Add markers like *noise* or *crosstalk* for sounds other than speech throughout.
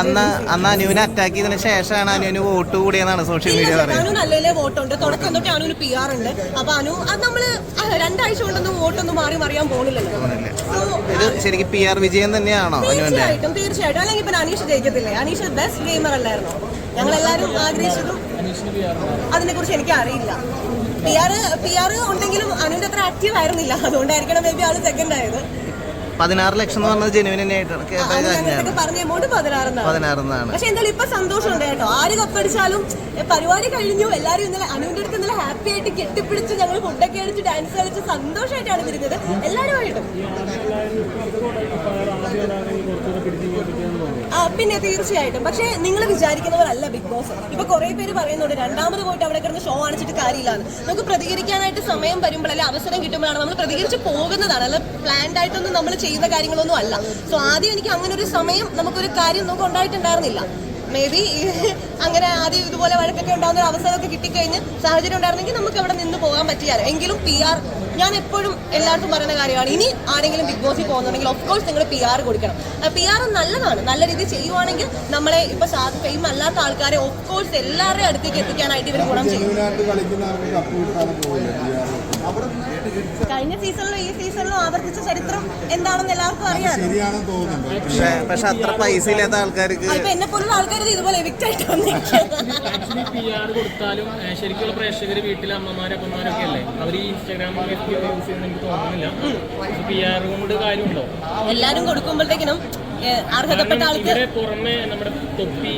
അന്ന് അന്ന് അനുവിനെ അറ്റാക്ക് ചെയ്തതിന് ശേഷമാണ് അനുവിന് വോട്ട് കൂടിയെന്നാണ് സോഷ്യൽ മീഡിയ പറയുന്നത്. അനു നല്ലതിലെ വോട്ടുണ്ട്. തുടക്കം തൊട്ട് അനുവിന് പി ആർ ഉണ്ട്. അപ്പൊ അനു അത് നമ്മൾ രണ്ടാഴ്ച കൊണ്ടൊന്നും വോട്ടൊന്നും മാറി മറിയാൻ പോണില്ലല്ലോ. ഇത് ശരിക്കും പി ആർ വിജയം തന്നെയാണോ അനുവിന്റെ? തീർച്ചയായിട്ടും തീർച്ചയായിട്ടും. അല്ലെങ്കിൽ ഇപ്പൊ അനീഷ് ജയിക്കത്തില്ലേ? അനീഷ് ബെസ്റ്റ് ഗെയിമർ അല്ലായിരുന്നോ? ഞങ്ങൾ എല്ലാവരും ആഗ്രഹിച്ചതും അതിനെ കുറിച്ച് എനിക്ക് അറിയില്ല. പി ആർ പി ആർ ഉണ്ടെങ്കിലും അനുവിന്റെ അത്ര ആക്റ്റീവ് ആയിരുന്നില്ല. അതുകൊണ്ടായിരിക്കണം മേ ബി ആൾ സെക്കൻഡ് ആയത്. പതിനാറ് ലക്ഷം എന്ന് പറഞ്ഞത് ജെനുവിൻ തന്നെയായിട്ടാണ് പറഞ്ഞ എമൗണ്ട് പതിനാറെന്നാണ് പക്ഷെ എന്തായാലും ഇപ്പൊ സന്തോഷമുണ്ട് കേട്ടോ. ആര് കപ്പടിച്ചാലും പരിപാടി കഴിഞ്ഞു എല്ലാരും ഇന്നലെ അനുവിന്റെ അടുത്ത് ഇന്നലെ ഹാപ്പി ആയിട്ട് കെട്ടിപ്പിടിച്ച് ഞങ്ങൾ ഫുഡൊക്കെ അടിച്ച് ഡാൻസ് കളിച്ച് സന്തോഷമായിട്ടാണ് തിരിഞ്ഞത് എല്ലാവരുമായിട്ടും. പിന്നെ തീർച്ചയായിട്ടും. പക്ഷേ നിങ്ങൾ വിചാരിക്കുന്നവരല്ല ബിഗ് ബോസ് ഇപ്പൊ കുറെ പേര് പറയുന്നുണ്ട് രണ്ടാമത് പോയിട്ട് അവിടെ കിടന്ന് ഷോ കാണിച്ചിട്ട് കാര്യമില്ലാന്ന്. നമുക്ക് പ്രതികരിക്കാനായിട്ട് സമയം വരുമ്പോഴല്ലേ അവസരം കിട്ടുമ്പോഴാണ് നമ്മൾ പ്രതികരിച്ച് പോകുന്നതാണ്. അല്ല പ്ലാൻഡ് ആയിട്ടൊന്നും നമ്മൾ ചെയ്യുന്ന കാര്യങ്ങളൊന്നും അല്ല. സോ ആദ്യം എനിക്ക് അങ്ങനെ ഒരു സമയം നമുക്കൊരു കാര്യം നമുക്ക് ഉണ്ടായിട്ടുണ്ടായിരുന്നില്ല. മേ ബി *laughs* അങ്ങനെ ആദ്യം ഇതുപോലെ വഴക്കൊക്കെ ഉണ്ടാകുന്ന ഒരു അവസരമൊക്കെ കിട്ടിക്കഴിഞ്ഞ് സാഹചര്യം ഉണ്ടായിരുന്നെങ്കിൽ നമുക്ക് അവിടെ നിന്ന് പോകാൻ പറ്റിയാലോ. എങ്കിലും പി ആർ ഞാൻ എപ്പോഴും എല്ലാവർക്കും പറയുന്ന കാര്യമാണ് ഇനി ആരെങ്കിലും ബിഗ് ബോസിൽ പോകുന്നുണ്ടെങ്കിൽ ഓഫ് കോഴ്സ് നിങ്ങൾ പി ആർ കൊടുക്കണം. പി ആർ നല്ലതാണ്. നല്ല രീതിയിൽ ചെയ്യുവാണെങ്കിൽ നമ്മളെ ഇപ്പൊ ഫെയിം അല്ലാത്ത ആൾക്കാരെ ഓഫ് കോഴ്സ് എല്ലാവരുടെയും അടുത്തേക്ക് എത്തിക്കാനായിട്ട് ഇവർ ഗുണം ചെയ്യും. കഴിഞ്ഞ സീസണിലും ഈ സീസണിലും ആവർത്തിച്ച ചരിത്രം എന്താണെന്ന് എല്ലാവർക്കും അറിയാം പക്ഷെ അത്ര പൈസ ഇല്ലാത്ത ആൾക്കാർക്ക് ഇപ്പൊ എന്നെ പോലുള്ള ആൾക്കാർ ഇതുപോലെ എവിക്റ്റ് ആയിട്ട് കൊടുത്താലും ശരിക്കുള്ള പ്രേക്ഷകർ വീട്ടിലെ അമ്മമാരും അപ്പന്മാരൊക്കെ അല്ലേ? അവർ ഈ ഇൻസ്റ്റാഗ്രാം യൂസ് ചെയ്യുന്ന എനിക്ക് തോന്നുന്നില്ല പി ആർ കൊണ്ട് കാര്യമുണ്ടോ എല്ലാരും കൊടുക്കുമ്പോഴത്തേക്കിനും അർഹതപ്പെട്ട ആൾക്ക് പുറമെ നമ്മുടെ തൊപ്പി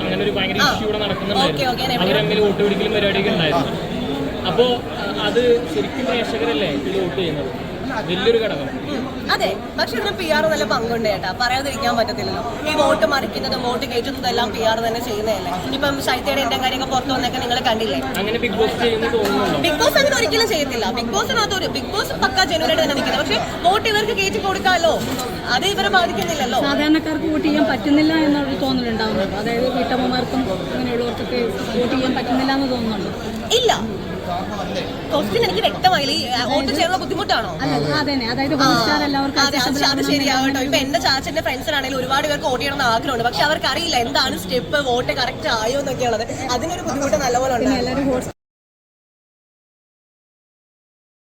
അങ്ങനെ ഒരു ഭയങ്കര ഇഷ്യൂ ഇവിടെ നടക്കുന്നുണ്ടായിരുന്നു. വോട്ട് പിടിക്കലും പരിപാടിയൊക്കെ ഉണ്ടായിരുന്നു. അപ്പോ അത് ശരിക്കും പ്രേക്ഷകരല്ലേ ഇത് വോട്ട് ചെയ്യുന്നത്? വലിയൊരു ഘടകം. അതെ പക്ഷെ ഇതിന് പി ആർ നല്ല പങ്കുണ്ട് ചേട്ടാ. പറയാതിരിക്കാൻ പറ്റത്തില്ലല്ലോ. ഈ വോട്ട് മറിക്കുന്നതും വോട്ട് കയറ്റുന്നതും എല്ലാം പി ആർ തന്നെ ചെയ്യുന്നതല്ലേ? ഇപ്പം ശൈത്യയുടെ എന്റെ കാര്യമൊക്കെ പുറത്തു വന്നൊക്കെ നിങ്ങൾ കണ്ടില്ലേ? അങ്ങനെ ബിഗ് ബോസ് ചെയ്യുന്നു തോന്നുന്നുണ്ടോ? ബിഗ് ബോസ് അങ്ങനെ ഒരിക്കലും ചെയ്യത്തില്ല. ബിഗ് ബോസിനകത്ത് ഒരു ബിഗ് ബോസ് പക്ക ജനുവനായിട്ട് തന്നെ നിൽക്കുന്നത്. പക്ഷെ വോട്ട് ഇവർക്ക് കയറ്റി കൊടുക്കാമല്ലോ? അത് ഇവരെ ബാധിക്കുന്നില്ലല്ലോ? സാധാരണക്കാർക്ക് വോട്ട് ചെയ്യാൻ പറ്റുന്നില്ല എന്നൊരു തോന്നലുണ്ടാവുന്നു അതായത് വീട്ടമ്മമാർക്കും അങ്ങനെയുള്ളവർക്കൊക്കെ വോട്ട് ചെയ്യാൻ പറ്റുന്നില്ല എന്ന് തോന്നുന്നുണ്ടോ. ഇല്ല. ക്വസ്റ്റ്യൻ എനിക്ക് വ്യക്തമായില്ല. ഈ ആ, വോട്ട് ചെയ്യാനുള്ള ബുദ്ധിമുട്ടാണോ? അതെ ശരിയാവട്ടോ. ഇപ്പൊ എന്റെ ചാച്ചന്റെ ഫ്രണ്ട്സിനാണെങ്കിലും ഒരുപാട് പേർക്ക് വോട്ട് ചെയ്യണമെന്ന് ആഗ്രഹമുണ്ട്. പക്ഷെ അവർക്ക് അറിയില്ല എന്താണ് സ്റ്റെപ്പ് വോട്ട് കറക്റ്റ് ആയോ എന്നൊക്കെയുള്ളത്. അതിനൊരു ബുദ്ധിമുട്ട് നല്ലപോലെ ഉണ്ട്